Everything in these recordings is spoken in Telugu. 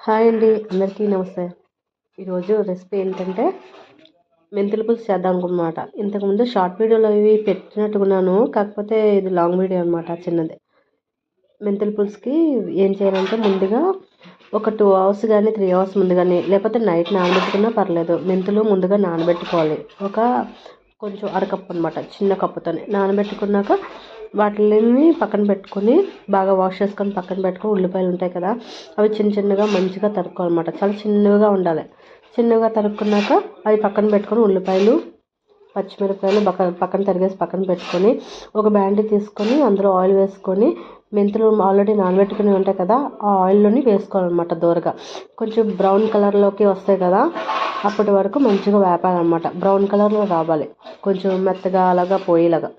హాయ్ అండి అందరికీ నమస్తే. ఈరోజు రెసిపీ ఏంటంటే మెంతుల పులుసు చేద్దాం అనమాట ఇంతకుముందు షార్ట్ వీడియోలో ఇవి పెట్టినట్టుకున్నాను కాకపోతే ఇది లాంగ్ వీడియో అనమాట చిన్నది. మెంతుల పులుసుకి ఏం చేయాలంటే ముందుగా ఒక టూ అవర్స్ కానీ త్రీ అవర్స్ ముందు కానీ లేకపోతే నైట్ నానబెట్టుకున్నా పర్లేదు మెంతులు ముందుగా నానబెట్టుకోవాలి. ఒక కొంచెం అరకప్పు అనమాట చిన్న కప్పుతోనే. నానబెట్టుకున్నాక వాటిని పక్కన పెట్టుకొని బాగా వాష్ చేసుకొని పక్కన పెట్టుకొని ఉల్లిపాయలు ఉంటాయి కదా అవి చిన్న చిన్నగా మంచిగా తరుక్కోవాలన్నమాట. చాలా చిన్నగా ఉండాలి. చిన్నగా తరుక్కున్నాక అవి పక్కన పెట్టుకొని ఉల్లిపాయలు పచ్చిమిరపకాయలు పక్కన పక్కన తరిగేసి పక్కన పెట్టుకొని ఒక బ్యాండీ తీసుకొని అందులో ఆయిల్ వేసుకొని మెంతులు ఆల్రెడీ నానబెట్టుకుని ఉంటాయి కదా ఆ ఆయిల్లోని వేసుకోవాలన్నమాట దూరగా. కొంచెం బ్రౌన్ కలర్లోకి వస్తాయి కదా అప్పటి వరకు మంచిగా వేపాలన్నమాట. బ్రౌన్ కలర్లో రావాలి. కొంచెం మెత్తగా అలాగా పోయేలాగా.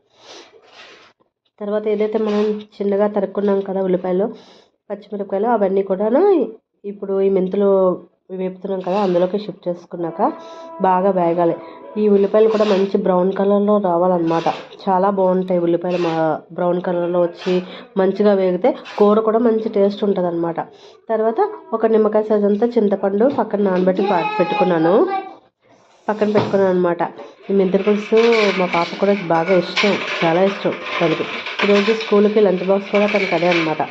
తర్వాత ఏదైతే మనం చిన్నగా తరుక్కున్నాం కదా ఉల్లిపాయలు పచ్చిమిరపకాయలు అవన్నీ కూడా ఇప్పుడు ఈ మెంతులు వేపుతున్నాం కదా అందులోకి షిఫ్ట్ చేసుకున్నాక బాగా వేగాలి. ఈ ఉల్లిపాయలు కూడా మంచి బ్రౌన్ కలర్లో రావాలన్నమాట. చాలా బాగుంటాయి ఉల్లిపాయలు మా బ్రౌన్ కలర్లో వచ్చి మంచిగా వేగితే కూర కూడా మంచి టేస్ట్ ఉంటుంది అనమాట తర్వాత ఒక నిమ్మకాయ సైజ్ అంతా చింతపండు పక్కన నానబెట్టి పెట్టుకున్నాను. పక్కన పెట్టుకున్నాను అనమాట ఈ మెంతి పులుసు మా పాప కూడా బాగా ఇష్టం చాలా ఇష్టం తనకి. ఈరోజు స్కూల్కి లంచ్ బాక్స్ కూడా తనకు అదే అనమాట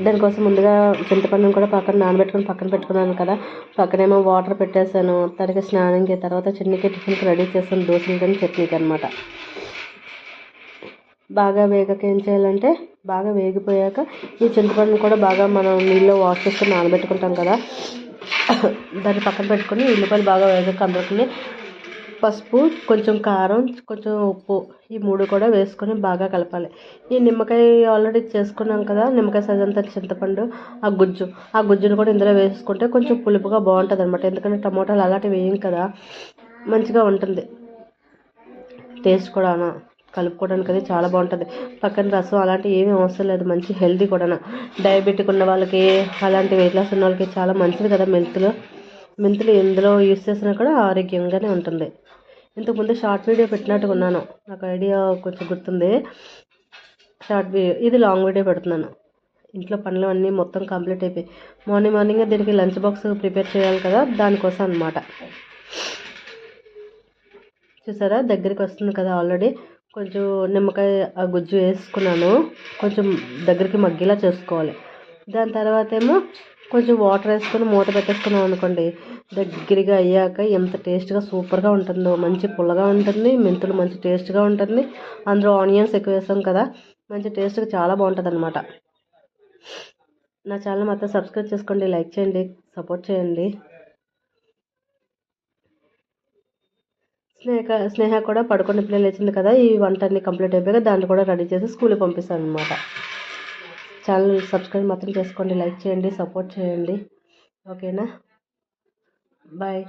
దానికోసం ముందుగా చింతపండును కూడా పక్కన నానబెట్టుకుని పక్కన పెట్టుకున్నాను కదా పక్కనేమో వాటర్ పెట్టేశాను తనకి స్నానంకి తర్వాత చిన్నకి టిఫిన్కి రెడీ చేస్తాను దోశలు కానీ చట్నీకి అనమాట బాగా వేగక ఏం చేయాలంటే బాగా వేగిపోయాక ఈ చింతపండుని కూడా బాగా మనం నీళ్ళలో వాష్ చేసుకుని నానబెట్టుకుంటాం కదా దాన్ని పక్కన పెట్టుకొని ఉల్లిపాయలు బాగా వేగక అందులోకి పసుపు కొంచెం కారం కొంచెం ఉప్పు ఈ మూడు కూడా వేసుకొని బాగా కలపాలి. ఈ నిమ్మకాయ ఆల్రెడీ చేసుకున్నాం కదా నిమ్మకాయ సైజ్ చింతపండు ఆ గుజ్జు. ఆ గుజ్జును కూడా ఇందులో వేసుకుంటే కొంచెం పులుపుగా బాగుంటుంది అనమాట ఎందుకంటే టమోటాలు అలాంటివి వేయం కదా మంచిగా ఉంటుంది. టేస్ట్ కూడా కలుపుకోవడానికి అది చాలా బాగుంటుంది. పక్కన రసం అలాంటివి ఏమీ అవసరం లేదు మంచి హెల్దీ కూడా డయాబెటిక్ ఉన్న వాళ్ళకి అలాంటి వెయిట్ లాస్ ఉన్న వాళ్ళకి చాలా మంచిది కదా మెంతులు. మెంతులు ఎందులో యూస్ చేసినా కూడా ఆరోగ్యంగానే ఉంటుంది. ఇంతకుముందు షార్ట్ వీడియో పెట్టినట్టుగా ఉన్నాను. నాకు ఐడియా కొంచెం గుర్తుంది. షార్ట్ వీడియో ఇది లాంగ్ వీడియో పెడుతున్నాను. ఇంట్లో పనులు అన్నీ మొత్తం కంప్లీట్ అయిపోయి మార్నింగ్ మార్నింగ్ దీనికి లంచ్ బాక్స్ ప్రిపేర్ చేయాలి కదా దానికోసం అనమాట చూసారా? దగ్గరికి వస్తుంది కదా ఆల్రెడీ. కొంచెం నిమ్మకాయ ఆ గుజ్జు వేసుకున్నాను. కొంచెం దగ్గరికి మగ్గేలా చేసుకోవాలి. దాని తర్వాత ఏమో కొంచెం వాటర్ వేసుకొని మూత పెట్టేసుకున్నాం అనుకోండి దగ్గరగా అయ్యాక ఎంత టేస్ట్గా సూపర్గా ఉంటుందో మంచి పుల్లగా ఉంటుంది మెంతులు మంచి టేస్ట్గా ఉంటుంది అందులో ఆనియన్స్ ఎక్కువ వేస్తాం కదా మంచి టేస్ట్గా చాలా బాగుంటుంది అనమాట నా ఛానల్ మాత్రం సబ్స్క్రైబ్ చేసుకోండి లైక్ చేయండి సపోర్ట్ చేయండి. స్నేహ స్నేహ కూడా పడుకుని పిల్లలు లేచింది కదా ఈ వంట అన్ని కంప్లీట్ అయిపోయాక దాన్ని కూడా రెడీ చేసి స్కూల్కి పంపిస్తాను అనమాట ఛానల్ సబ్స్క్రైబ్ మాత్రం చేసుకోండి లైక్ చేయండి సపోర్ట్ చేయండి. ఓకేనా? బాయ్.